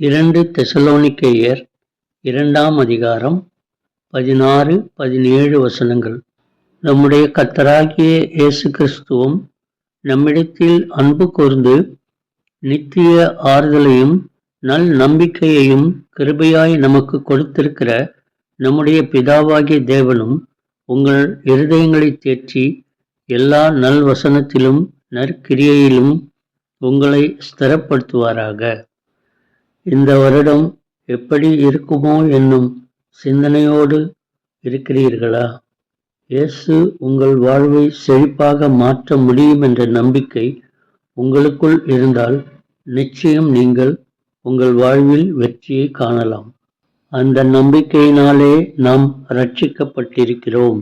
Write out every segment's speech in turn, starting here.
இரண்டு தெசலோனிக்கேயர் இரண்டாம் அதிகாரம் பதினாறு பதினேழு வசனங்கள். நம்முடைய கத்தராகிய இயேசு கிறிஸ்துவும் நம்மிடத்தில் அன்பு கூர்ந்து நித்திய ஆறுதலையும் நல் நம்பிக்கையையும் கிருபையாய் நமக்கு கொடுத்திருக்கிற நம்முடைய பிதாவாகிய தேவனும் உங்கள் இருதயங்களை தேற்றி எல்லா நல் வசனத்திலும் நற்கிரியையிலும் உங்களை ஸ்திரப்படுத்துவாராக. இந்த வருடம் எப்படி இருக்குமோ என்னும் சிந்தனையோடு இருக்கிறீர்களா? இயேசு உங்கள் வாழ்வை செழிப்பாக மாற்ற முடியும் என்ற நம்பிக்கை உங்களுக்குள் இருந்தால் நிச்சயம் நீங்கள் உங்கள் வாழ்வில் வெற்றியை காணலாம். அந்த நம்பிக்கையினாலே நாம் ரட்சிக்கப்பட்டிருக்கிறோம்.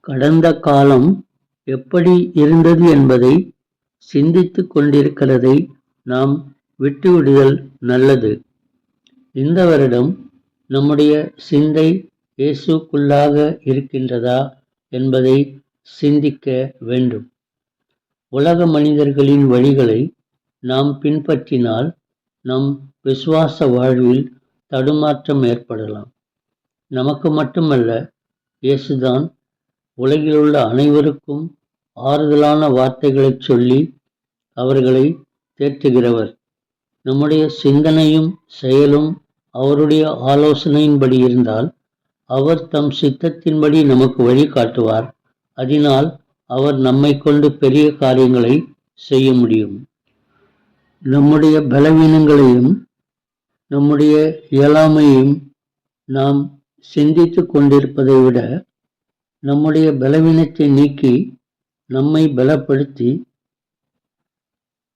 கடந்த காலம் எப்படி இருந்தது என்பதை சிந்தித்துக் கொண்டிருக்கிறதை நாம் விட்டுவிடுதல் நல்லது. இந்த வருடம் நம்முடைய சிந்தை இயேசுக்குள்ளாக இருக்கின்றதா என்பதை சிந்திக்க வேண்டும். உலக மனிதர்களின் வழிகளை நாம் பின்பற்றினால் நம் விசுவாச வாழ்வில் தடுமாற்றம் ஏற்படலாம். நமக்கு மட்டுமல்ல இயேசுதான் உலகிலுள்ள அனைவருக்கும் ஆறுதலான வார்த்தைகளை சொல்லி அவர்களை தேற்றுகிறவர். நம்முடைய சிந்தனையும் செயலும் அவருடைய ஆலோசனையின்படி இருந்தால் அவர் தம் சித்தத்தின்படி நமக்கு வழி காட்டுவார். அதனால் அவர் நம்மை கொண்டு பெரிய காரியங்களை செய்ய முடியும். நம்முடைய பலவீனங்களையும் நம்முடைய இயலாமையும் நாம் சிந்தித்து கொண்டிருப்பதை விட நம்முடைய பலவீனத்தை நீக்கி நம்மை பலப்படுத்தி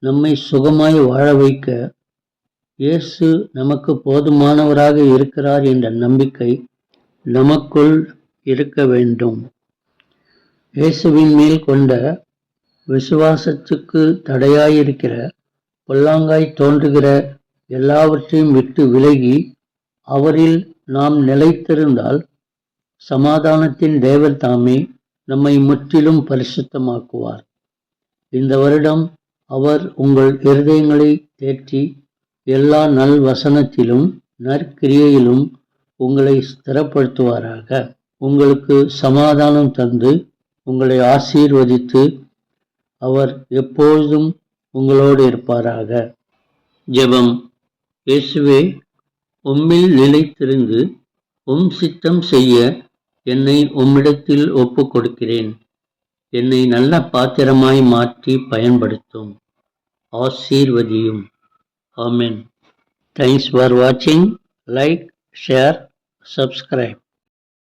நம்மை சுகமாய் வாழ வைக்க இயேசு நமக்கு போதுமானவராக இருக்கிறார் என்ற நம்பிக்கை நமக்குள் இருக்க வேண்டும். இயேசுவின் மேல் கொண்ட விசுவாசத்துக்கு தடையாயிருக்கிற பொல்லாங்காய் தோன்றுகிற எல்லாவற்றையும் விட்டு விலகி அவரில் நாம் நிலைத்திருந்தால் சமாதானத்தின் தேவர் தாமே நம்மை முற்றிலும் பரிசுத்தமாக்குவார். இந்த வருடம் அவர் உங்கள் இருதயங்களை தேற்றி எல்லா நல் வசனத்திலும் நற்கிரியையிலும் உங்களை ஸ்திரப்படுத்துவாராக. உங்களுக்கு சமாதானம் தந்து உங்களை ஆசீர்வதித்து அவர் எப்பொழுதும் உங்களோடு இருப்பாராக. ஜெபம். இயேசுவே உம்மில் நிலைத்திருந்து உம் சித்தம் செய்ய என்னை உம்மிடத்தில் ஒப்பு கொடுக்கிறேன் என்னை நல்ல பாத்திரமாய் மாற்றி பயன்படுத்தும். ஆசீர்வதியும். Amen. Thanks for watching. Like, share, subscribe.